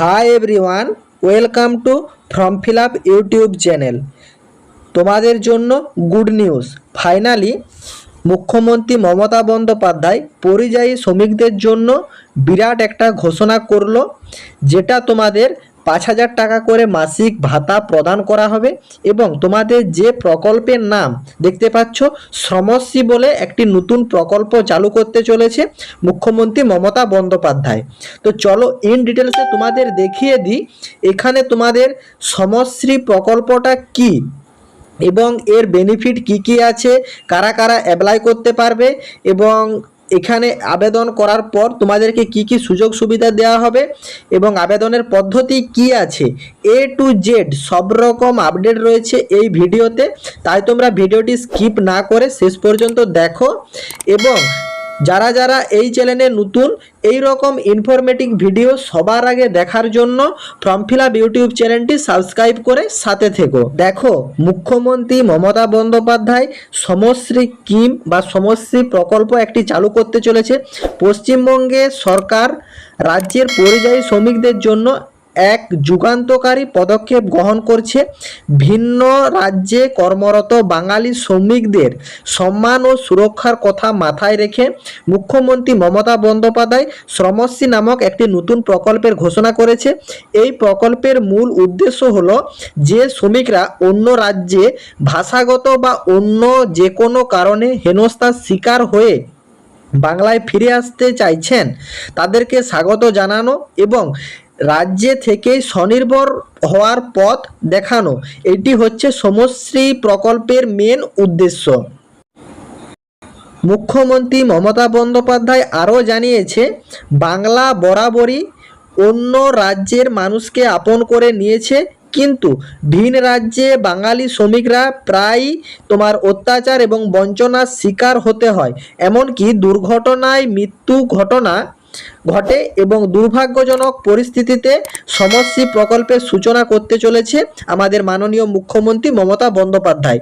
Hi everyone welcome to form fill up YouTube channel তোমাদের জন্য good news finally মুখ্যমন্ত্রী মমতা বন্দ্যোপাধ্যায় পরিযায়ী শ্রমিকদের জন্য বিরাট একটা ঘোষণা করল, যেটা তোমাদের পাঁচ হাজার টাকা করে মাসিক ভাতা প্রদান করা হবে এবং তোমাদের যে প্রকল্পের নাম দেখতে পাচ্ছ, শ্রমশ্রী বলে একটি নতুন প্রকল্প চালু করতে চলেছে মুখ্যমন্ত্রী মমতা বন্দ্যোপাধ্যায়। তো চলো ইন ডিটেলসে তোমাদের দেখিয়ে দিই, এখানে তোমাদের শ্রমশ্রী প্রকল্পটা কি এবং এর বেনিফিট কি কি আছে, কারা কারা অ্যাপ্লাই করতে পারবে এবং এখানে আবেদন করার পর তোমাদেরকে কি কি সুযোগ সুবিধা দেওয়া হবে এবং আবেদনের পদ্ধতি কি আছে? এ টু জেড সব রকম আপডেট রয়েছে এই ভিডিওতে। তাই তোমরা ভিডিওটি স্কিপ না করে শেষ পর্যন্ত দেখো এবং যারা যারা এই চ্যানেলে নতুন এই রকম ইনফরমেটিভ ভিডিও সবার আগে দেখার জন্য ফর্ম ফিল আপ ইউটিউব চ্যানেলটি সাবস্ক্রাইব করে সাথে থেকো। দেখো, মুখ্যমন্ত্রী মমতা বন্দ্যোপাধ্যায় সমশ্রী স্কিম বা সমশ্রী প্রকল্প একটি চালু করতে চলেছে। পশ্চিমবঙ্গে সরকার রাজ্যের পরিযায়ী শ্রমিকদের জন্য এক যুগান্তকারী পদক্ষেপ গ্রহণ করছে। ভিন্ন রাজ্যে কর্মরত বাঙালি শ্রমিকদের সম্মান ও সুরক্ষার কথা মাথায় রেখে মুখ্যমন্ত্রী মমতা বন্দ্যোপাধ্যায় শ্রমশ্রী নামক একটি নতুন প্রকল্পের ঘোষণা করেছে। এই প্রকল্পের মূল উদ্দেশ্য হল যে শ্রমিকরা অন্য রাজ্যে ভাষাগত বা অন্য যে কোনো কারণে হেনস্থার শিকার হয়ে বাংলায় ফিরে আসতে চাইছেন, তাদেরকে স্বাগত জানানো এবং রাজ্যে থেকে স্বনির্ভর হওয়ার পথ দেখানো। এটি হচ্ছে সমশ্রী প্রকল্পের মেন উদ্দেশ্য। মুখ্যমন্ত্রী মমতা বন্দ্যোপাধ্যায় আরও জানিয়েছে, বাংলা বরাবরই অন্য রাজ্যের মানুষকে আপন করে নিয়েছে, কিন্তু ভিন রাজ্যে বাঙালি শ্রমিকরা প্রায়ই তোমার অত্যাচার এবং বঞ্চনার শিকার হতে হয়। এমনকি দুর্ঘটনায় মৃত্যু ঘটনা ঘটে এবং দুর্ভাগ্যজনক পরিস্থিতিতে সমশ্রী প্রকল্পের সূচনা করতে চলেছে আমাদের মাননীয় মুখ্যমন্ত্রী মমতা বন্দ্যোপাধ্যায়।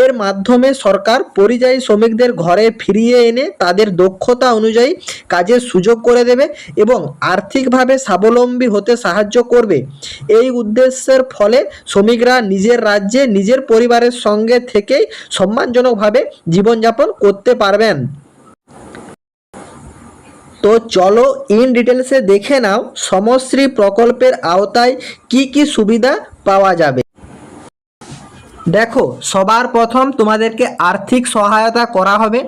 এর মাধ্যমে সরকার পরিযায়ী শ্রমিকদের ঘরে ফিরিয়ে এনে তাদের দক্ষতা অনুযায়ী কাজের সুযোগ করে দেবে এবং আর্থিকভাবে স্বাবলম্বী হতে সাহায্য করবে। এই উদ্দেশ্যের ফলে শ্রমিকরা নিজের রাজ্যে নিজের পরিবারের সঙ্গে থেকেই সম্মানজনকভাবে জীবনযাপন করতে পারবেন। তো চলো ইন ডিটেলসে দেখে নাও সমশ্রী প্রকল্পের আওতায় কি কি সুবিধা পাওয়া যাবে। দেখো, সবার প্রথম তোমাদেরকে আর্থিক সহায়তা করা হবে।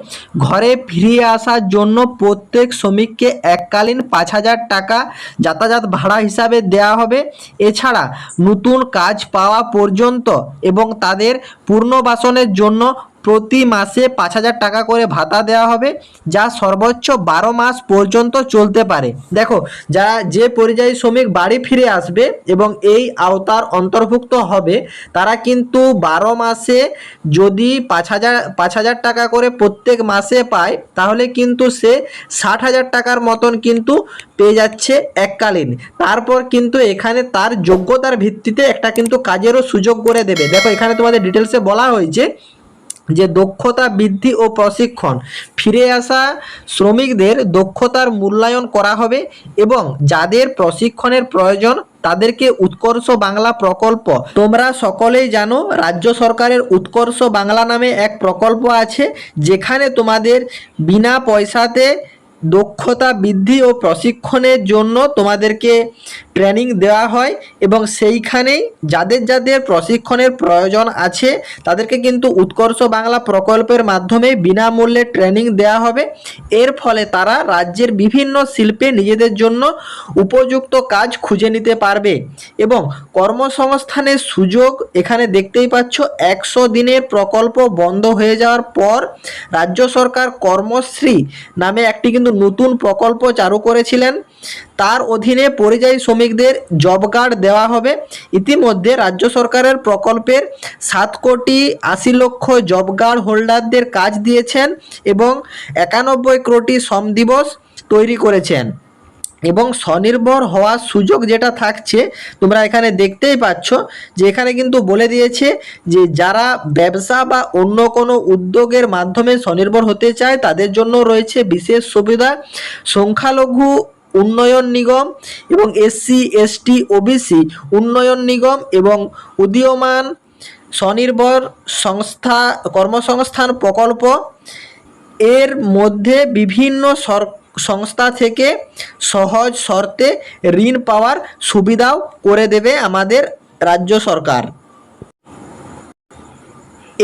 ঘরে ফিরিয়ে আসার জন্য প্রত্যেক শ্রমিককে এককালীন পাঁচ হাজার টাকা যাতায়াত ভাড়া হিসাবে দেওয়া হবে। এছাড়া নতুন কাজ পাওয়া পর্যন্ত এবং তাদের পুনর্বাসনের জন্য প্রতি মাসে পাঁচ হাজার টাকা করে ভাতা দেওয়া হবে, যা সর্বোচ্চ বারো মাস পর্যন্ত চলতে পারে। দেখো, যারা যে পরিযায়ী শ্রমিক বাড়ি ফিরে আসবে এবং এই আওতার অন্তর্ভুক্ত হবে, তারা কিন্তু বারো মাসে যদি পাঁচ হাজার পাঁচ হাজার টাকা করে প্রত্যেক মাসে পায়, তাহলে কিন্তু সে ষাট হাজার টাকার মতন কিন্তু পেয়ে যাচ্ছে এককালীন। তারপর কিন্তু এখানে তার যোগ্যতার ভিত্তিতে একটা কিন্তু কাজেরও সুযোগ করে দেবে। দেখো, এখানে তোমাদের ডিটেলসে বলা হয়েছে যে দক্ষতা বৃদ্ধি ও প্রশিক্ষণ, ফিরে আসা শ্রমিকদের দক্ষতার মূল্যায়ন করা হবে এবং যাদের প্রশিক্ষণের প্রয়োজন তাদেরকে উৎকর্ষ বাংলা প্রকল্প, তোমরা সকলেই জানো রাজ্য সরকারের উৎকর্ষ বাংলা নামে এক প্রকল্প আছে, যেখানে তোমাদের বিনা পয়সাতে দক্ষতা বৃদ্ধি ও প্রশিক্ষণের জন্য তোমাদেরকে ট্রেনিং দেওয়া হয় এবং সেইখানেই যাদের যাদের প্রশিক্ষণের প্রয়োজন আছে, তাদেরকে কিন্তু উৎকর্ষ বাংলা প্রকল্পের মাধ্যমে বিনামূল্যে ট্রেনিং দেওয়া হবে। এর ফলে তারা রাজ্যের বিভিন্ন শিল্পে নিজেদের জন্য উপযুক্ত কাজ খুঁজে নিতে পারবে এবং কর্মসংস্থানের সুযোগ এখানে দেখতেই পাচ্ছ, একশো দিনের প্রকল্প বন্ধ হয়ে যাওয়ার পর রাজ্য সরকার কর্মশ্রী নামে একটি কিন্তু নতুন প্রকল্প চালু করেছিলেন। তার অধীনে পরিযায়ী শ্রমিকদের জব কার্ড দেওয়া হবে। ইতিমধ্যে রাজ্য সরকারের প্রকল্পের সাত কোটি আশি লক্ষ জব কার্ড হোল্ডারদের কাজ দিয়েছেন এবং একানব্বই কোটি শ্রম দিবস তৈরি করেছেন। এবং স্বনির্ভর হওয়ার সুযোগ যেটা থাকছে, তোমরা এখানে দেখতেই পাচ্ছ যে এখানে কিন্তু বলে দিয়েছে যে যারা ব্যবসা বা অন্য কোনো উদ্যোগের মাধ্যমে স্বনির্ভর হতে চায়, তাদের জন্য রয়েছে বিশেষ সুবিধা, সংখ্যালঘু উন্নয়ন নিগম এবং এসসি এসটি ওবিসি উন্নয়ন নিগম এবং উদীয়মান স্বনির্ভর সংস্থা, কর্মসংস্থান প্রকল্প। এর মধ্যে বিভিন্ন সর সংস্থা থেকে সহজ শর্তে ঋণ পাওয়ার সুবিধাও করে দেবে আমাদের রাজ্য সরকার।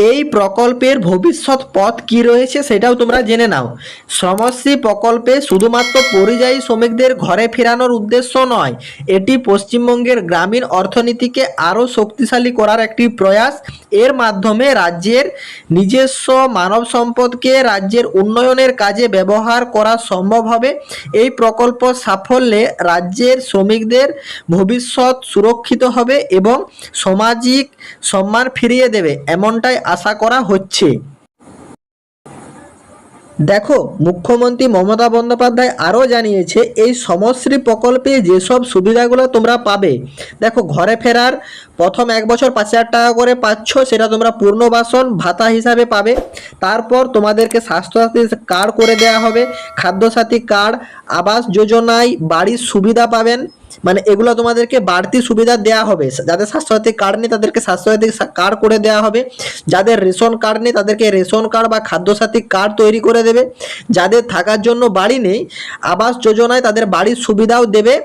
এই প্রকল্পের ভবিষ্যৎ পথ কি রয়েছে সেটাও তোমরা জেনে নাও। শ্রমশ্রী প্রকল্পে শুধুমাত্র পরিযায়ী শ্রমিকদের ঘরে ফেরানোর উদ্দেশ্য নয়, এটি পশ্চিমবঙ্গের গ্রামীণ অর্থনীতিকে আরও শক্তিশালী করার একটি প্রয়াস। এর মাধ্যমে রাজ্যের নিজস্ব মানব সম্পদকে রাজ্যের উন্নয়নের কাজে ব্যবহার করা সম্ভব হবে। এই প্রকল্প সাফল্যে রাজ্যের শ্রমিকদের ভবিষ্যৎ সুরক্ষিত হবে এবং সামাজিক সম্মান ফিরিয়ে দেবে, এমনটাই আশা করা হচ্ছে। দেখো, মুখ্যমন্ত্রী মমতা বন্দ্যোপাধ্যায় আরও জানিয়েছে, এই সমশ্রী প্রকল্পে যেসব সুবিধাগুলো তোমরা পাবে, দেখো, ঘরে ফেরার প্রথম এক বছর পাঁচ হাজার টাকা করে পাচ্ছ, সেটা তোমরা পূর্ণবাসন ভাতা হিসাবে পাবে। তারপর তোমাদেরকে স্বাস্থ্যসাথী কার্ড করে দেওয়া হবে, খাদ্যসাথী কার্ড, আবাস যোজনায় বাড়ির সুবিধা পাবেন। মানে এগুলো তোমাদেরকে বাড়তি সুবিধা দেওয়া হবে। যাদের স্বাস্থ্যসাথী কার্ড নেই, তাদেরকে স্বাস্থ্যসাথী কার্ড করে দেওয়া হবে। যাদের রেশন কার্ড নেই, তাদেরকে রেশন কার্ড বা খাদ্যসাথী কার্ড তৈরি করে দেবে। যাদের থাকার জন্য বাড়ি নেই, আবাস যোজনায় তাদের বাড়ির সুবিধাও দেবে।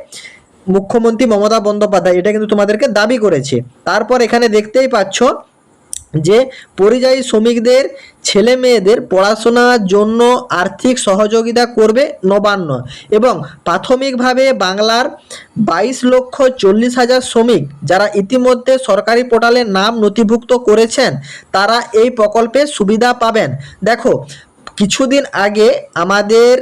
মুখ্যমন্ত্রী মমতা বন্দ্যোপাধ্যায়, এটা কিন্তু তোমাদেরকে দাবি করেছে। তারপর এখানে দেখতেই পাচ্ছ যে পরিযায়ী শ্রমিকদের, ছেলে মেয়েদের পড়াশোনার জন্য আর্থিক সহযোগিতা করবে নবান্ন এবং প্রাথমিকভাবে বাংলার বাইশ লক্ষ চল্লিশ হাজার শ্রমিক যারা ইতিমধ্যে সরকারি পোর্টালে নাম নথিভুক্ত করেছেন, তারা এই প্রকল্পের সুবিধা পাবেন। দেখো, কিছুদিন আগে আমাদের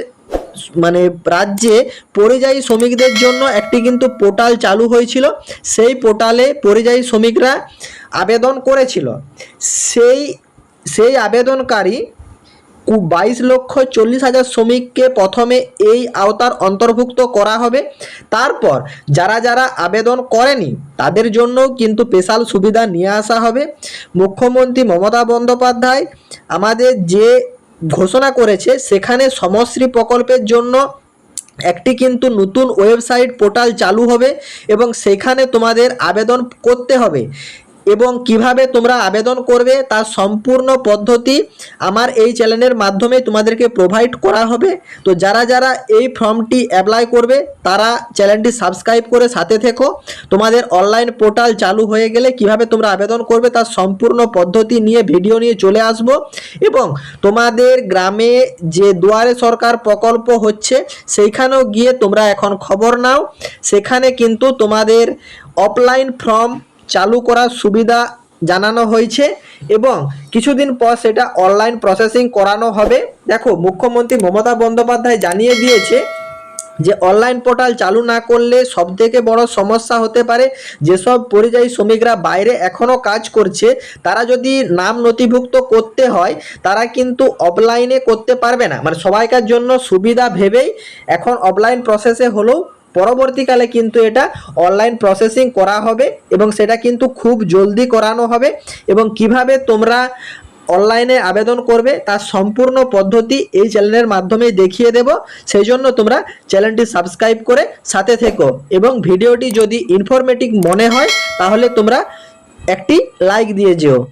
মানে রাজ্যে পরিযায়ী শ্রমিকদের জন্য একটি কিন্তু পোর্টাল চালু হয়েছিল। সেই পোর্টালে পরিযায়ী শ্রমিকরা আবেদন করেছিল। সেই সেই আবেদনকারী বাইশ লক্ষ চল্লিশ হাজার শ্রমিককে প্রথমে এই আওতার অন্তর্ভুক্ত করা হবে। তারপর যারা যারা আবেদন করেনি, তাদের জন্য কিন্তু স্পেশাল সুবিধা নিয়ে আসা হবে। মুখ্যমন্ত্রী মমতা বন্দ্যোপাধ্যায়, আমাদের যে ঘোষণা করেছে, সেখানে সমশ্রী প্রকল্পের জন্য একটি কিন্তু নতুন ওয়েবসাইট পোর্টাল চালু হবে এবং সেখানে তোমাদের আবেদন করতে হবে। এবং কীভাবে তোমরা আবেদন করবে তার সম্পূর্ণ পদ্ধতি আমার এই চ্যানেলের মাধ্যমে তোমাদেরকে প্রোভাইড করা হবে। তো যারা যারা এই ফর্মটি অ্যাপ্লাই করবে, তারা চ্যানেলটি সাবস্ক্রাইব করে সাথে থেকো। তোমাদের অনলাইন পোর্টাল চালু হয়ে গেলে কীভাবে তোমরা আবেদন করবে তার সম্পূর্ণ পদ্ধতি নিয়ে ভিডিও নিয়ে চলে আসব। এবং তোমাদের গ্রামে যে দুয়ারে সরকার প্রকল্প হচ্ছে, সেইখানেও গিয়ে তোমরা এখন খবর নাও। সেখানে কিন্তু তোমাদের অফলাইন ফর্ম চালু করার সুবিধা জানানো হয়েছে এবং কিছুদিন পর সেটা অনলাইন প্রসেসিং করানো হবে। দেখো, মুখ্যমন্ত্রী মমতা বন্দ্যোপাধ্যায় জানিয়ে দিয়েছে যে অনলাইন পোর্টাল চালু না করলে সবথেকে বড় সমস্যা হতে পারে, যেসব পরিযায়ী শ্রমিকরা বাইরে এখনও কাজ করছে, তারা যদি নাম নথিভুক্ত করতে হয়, তারা কিন্তু অফলাইনে করতে পারবে না। মানে সবাইকার জন্য সুবিধা ভেবেই এখন অফলাইন প্রসেসে হলেও পরবর্তীকালে কিন্তু এটা অনলাইন প্রসেসিং করা হবে এবং সেটা কিন্তু খুব জলদি করানো হবে এবং কীভাবে তোমরা অনলাইনে আবেদন করবে তার সম্পূর্ণ পদ্ধতি এই চ্যানেলের মাধ্যমে দেখিয়ে দেব। সেই জন্য তোমরা চ্যানেলটি সাবস্ক্রাইব করে সাথে থেকো এবং ভিডিওটি যদি ইনফরমেটিভ মনে হয়, তাহলে তোমরা একটি লাইক দিয়ে যেও।